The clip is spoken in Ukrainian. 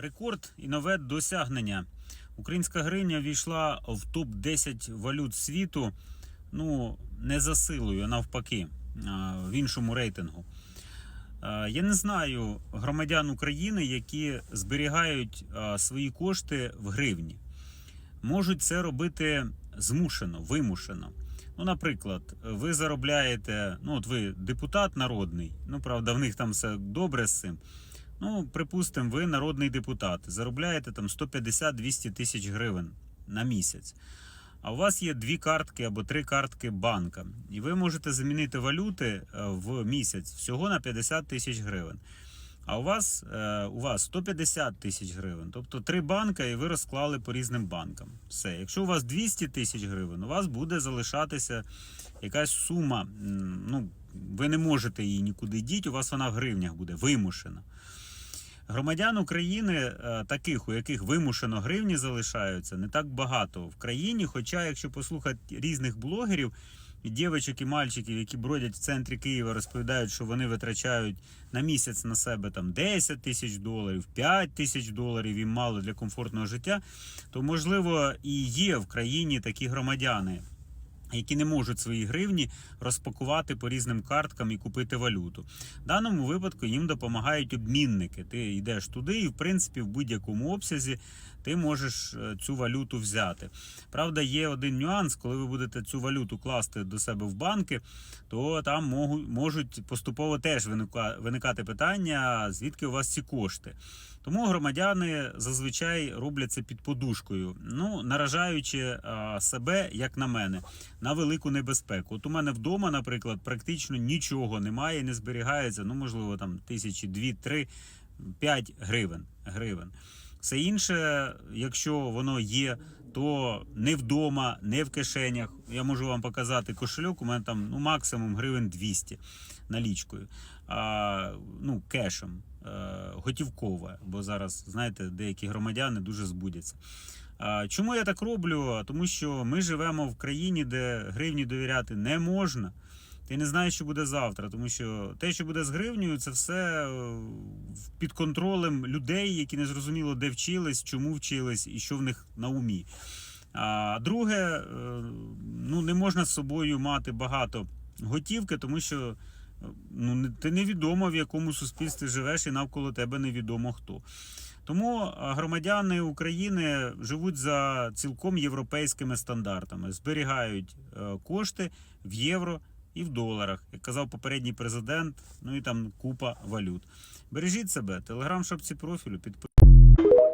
Рекорд і нове досягнення. Українська гривня війшла в топ 10 валют світу. Ну, не за силою, навпаки, в іншому рейтингу. Я не знаю громадян України, які зберігають свої кошти в гривні. Можуть це робити змушено, вимушено. Ну, наприклад, ви заробляєте, ну от ви депутат народний, ну правда, в них там все добре з цим. Ну, припустимо, ви народний депутат, заробляєте там 150-200 тисяч гривень на місяць. А у вас є дві картки або три картки банка, і ви можете замінити валюти е, в місяць всього на 50 тисяч гривень. А у вас, е, у вас 150 тисяч гривень, тобто три банка, і ви розклали по різним банкам. Все. Якщо у вас 200 тисяч гривень, у вас буде залишатися якась сума. Ну, ви не можете її нікуди діти, у вас вона в гривнях буде вимушена. Громадян України, е, таких, у яких вимушено гривні залишаються, не так багато в країні. Хоча, якщо послухати різних блогерів, і дівчаток і мальчиків, які бродять в центрі Києва, розповідають, що вони витрачають на місяць на себе там 10 тисяч доларів, 5 тисяч доларів їм мало для комфортного життя, то можливо і є в країні такі громадяни. Які не можуть свої гривні розпакувати по різним карткам і купити валюту. В даному випадку їм допомагають обмінники. Ти йдеш туди, і в принципі в будь-якому обсязі ти можеш е, цю валюту взяти. Правда, є один нюанс, коли ви будете цю валюту класти до себе в банки, то там можу- можуть поступово теж виникати питання, звідки у вас ці кошти. Тому громадяни зазвичай роблять це під подушкою, ну наражаючи себе, як на мене, на велику небезпеку. От у мене вдома, наприклад, практично нічого немає, не зберігається. Ну, можливо, там тисячі, дві, три, п'ять гривень. гривень. Все інше, якщо воно є, то не вдома, не в кишенях. Я можу вам показати кошельок. У мене там ну, максимум гривень 200 налічкою, а, ну, кешем, е, готівкове, бо зараз, знаєте, деякі громадяни дуже збудяться. А, Чому я так роблю? Тому що ми живемо в країні, де гривні довіряти не можна. Ти не знаєш, що буде завтра, тому що те, що буде з гривнею, це все е, під контролем людей, які не зрозуміло, де вчились, чому вчились і що в них на умі. А друге, е, ну не можна з собою мати багато готівки, тому що е, ну, ти невідомо в якому суспільстві живеш, і навколо тебе невідомо хто. Тому громадяни України живуть за цілком європейськими стандартами, зберігають кошти в євро і в доларах, як казав попередній президент, ну і там купа валют. Бережіть себе, телеграм шапці профілю, підписуйтесь.